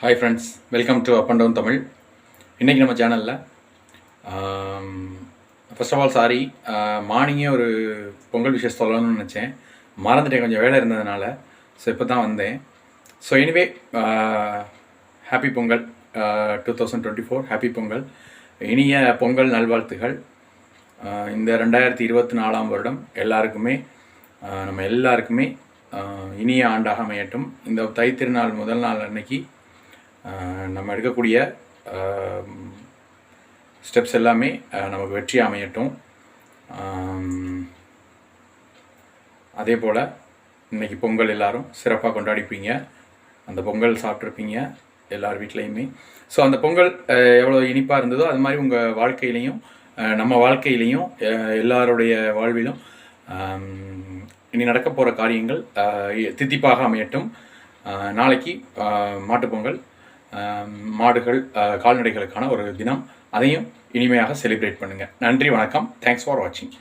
Hi friends welcome to up and down Tamil இன்றைக்கி நம்ம சேனலில் ஃபர்ஸ்ட் ஆஃப் ஆல் சாரி மார்னிங்கே ஒரு பொங்கல் விஷயம் சொல்லணும்னு நினச்சேன். மறந்துட்டேன் கொஞ்சம் வேலை இருந்ததுனால. ஸோ இப்போ தான் வந்தேன் so anyway happy Pongal two thousand twenty four happy Pongal. இனிய பொங்கல் நல்வாழ்த்துகள். இந்த ரெண்டாயிரத்தி இருபத்தி நாலாம் வருடம் எல்லாருக்குமே நம்ம எல்லாருக்குமே இனிய ஆண்டாக அமையட்டும். இந்த தை திருநாள் முதல் நாள் அன்னைக்கு நம்ம எடுக்கக்கூடிய ஸ்டெப்ஸ் எல்லாமே நமக்கு வெற்றி அமையட்டும். அதே போல் இன்னைக்கு பொங்கல் எல்லோரும் சிறப்பாக கொண்டாடிப்பீங்க. அந்த பொங்கல் சாப்பிட்ருப்பீங்க எல்லார் வீட்லேயுமே. ஸோ அந்த பொங்கல் எவ்வளோ இனிப்பாக இருந்ததோ அது மாதிரி உங்கள் வாழ்க்கையிலையும் நம்ம வாழ்க்கையிலையும் எல்லாருடைய வாழ்விலும் இனி நடக்க போகிற காரியங்கள் தித்திப்பாக அமையட்டும். நாளைக்கு மாட்டுப்பொங்கல் மாடுகள் கால்நடைகளுக்கான ஒரு தினம். அதையும் இனிமையாக செலிப்ரேட் பண்ணுங்கள் நன்றி வணக்கம். தேங்க்ஸ் ஃபார் வாட்சிங்